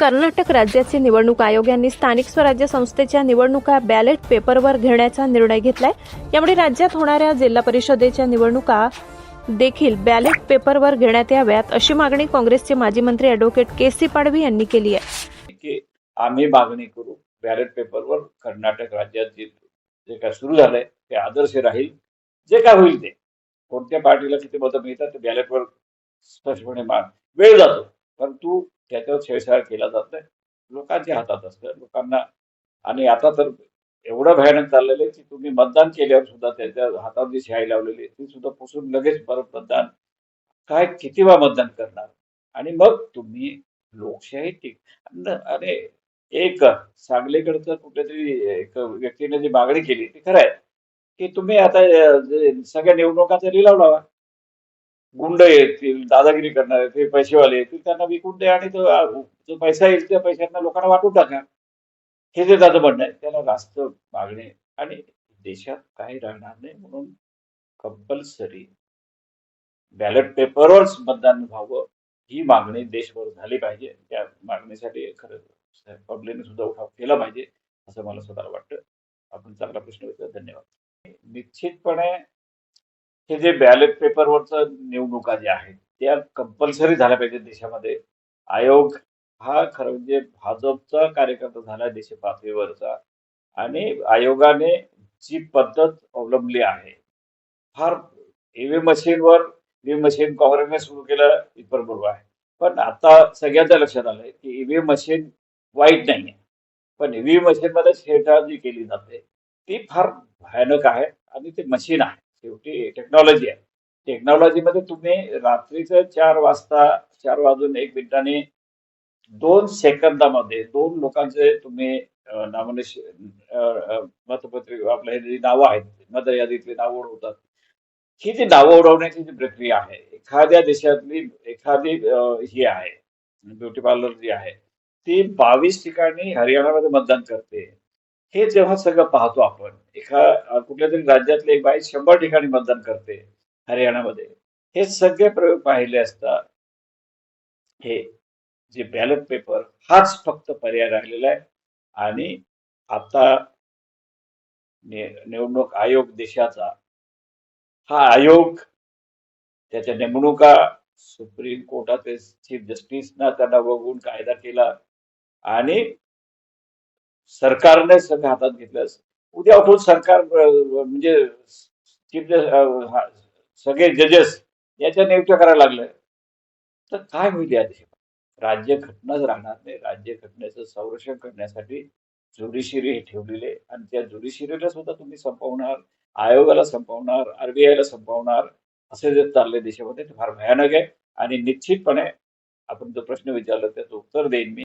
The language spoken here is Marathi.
कर्नाटक राज्याचे निवडणूक आयोग यांनी स्थानिक स्वराज्य संस्थेच्या निवडणुका बॅलेट पेपरवर घेण्याचा निर्णय घेतलाय. यामुळे राज्यात होणाऱ्या जिल्हा परिषदेच्या निवडणुका देखील बॅलेट पेपरवर घेण्यात याव्यात अशी मागणी काँग्रेसचे माजी मंत्री अॅडव्होकेट के सी पाडवी यांनी केली आहे. की आम्ही मागणी करू बॅलेट पेपरवर कर्नाटक राज्यात जे काय सुरू झालंय ते आदर्श राहील. जे काय होईल ते. कोणत्या पार्टीला किती मतं मिळतात ते बॅलेटवर स्पष्टपणे मा वेळ जातो. परंतु त्याच्यावर छेडछाड केला जात नाही लोकांच्या हातात असतं. लोकांना आणि आता तर एवढं भयानक चाललेलं आहे की तुम्ही मतदान केल्यावर सुद्धा त्याच्या हातात जी शाई लावलेली ती सुद्धा पुसून लगेच परत मतदान काय किती वेळा मतदान करणार? आणि मग तुम्ही लोकशाही टिक अरे एक सांगलीकडचं कुठेतरी एक व्यक्तीने जी मागणी केली ती खरं आहे. की तुम्ही आता सगळ्या निवडणुकाचा लिलाव लावा. गुंड येतील दादागिरी करणारे ते पैसेवाले येतील त्यांना विकून द्या आणि तो जो पैसा येईल त्या पैशांना लोकांना वाटून टाका. हे जे दादा म्हणणं आहे त्याला रास्त मागणी आणि देशात काही राहणार नाही म्हणून कंपल्सरी बॅलेट पेपरवरच मतदान व्हावं ही मागणी देशभर झाली पाहिजे. त्या मागणीसाठी खरं पब्लिकने सुद्धा उठाव केला पाहिजे असं मला स्वतःला वाटतं. आपण चांगला प्रश्न विचार धन्यवाद. निश्चितपणे हे जे बॅलेट पेपरवरचं निवडणुका ज्या आहेत त्या कंपल्सरी झाल्या पाहिजे देशामध्ये. आयोग हा खरं म्हणजे भाजपचा कार्यकर्ता झाला देश पातळीवरचा आणि आयोगाने जी पद्धत अवलंबली आहे फार ईव्हीएम मशीनवर ईव्हीएम मशीन काँग्रेसने सुरू केलं इथपर बरोबर आहे. पण आता सगळ्यांच्या लक्षात आलंय की ईव्हीएम मशीन वाईट नाही आहे पण ईव्हीएम मशीनमध्ये छेडछाड जी केली जाते ती फार भयानक आहे आणि ते मशीन आहे. शेवटी टेक्नॉलॉजी आहे. टेक्नॉलॉजीमध्ये तुम्ही रात्रीचं चार वाजता चार वाजून एक मिनिटाने दोन सेकंदामध्ये दोन लोकांचे तुम्ही नामनिश मतपत्रिका आपल्या हे जी नावं आहेत मतयादीतली नावं उडवतात. ही जी नावं उडवण्याची जी प्रक्रिया आहे एखाद्या देशातली एखादी ही आहे ब्युटी पार्लर जी आहे ती बावीस ठिकाणी हरियाणामध्ये मतदान करते. हे जेव्हा सगळं पाहतो आपण एका कुठल्या तरी राज्यातली एक बाई शंभर ठिकाणी मतदान करते हरियाणामध्ये. हे सगळे प्रयोग पाहिले असता हे जे बॅलेट पेपर हाच फक्त पर्याय राहिलेला आहे. आणि आता निवडणूक आयोग देशाचा हा आयोग त्याच्या नेमणुका सुप्रीम कोर्टाचे चीफ जस्टिसना त्यांना बघून कायदा केला. आणि सरकारने सगळं हातात घेतलं उद्या उठून सरकार म्हणजे चीफ सगळे जजेस याच्या नियुक्त्या करायला लागले. तर काय होईल या देशात? राज्य घटनाच राहणार नाही. राज्य घटनेचं संरक्षण करण्यासाठी जुडिशिरी हे ठेवलेले आणि त्या जुडिशिरीला सुद्धा तुम्ही संपवणार आयोगाला संपवणार आरबीआयला संपवणार असे जे चालले देशामध्ये ते फार भयानक आहे. आणि निश्चितपणे आपण जो प्रश्न विचारला त्याचं उत्तर देईन मी.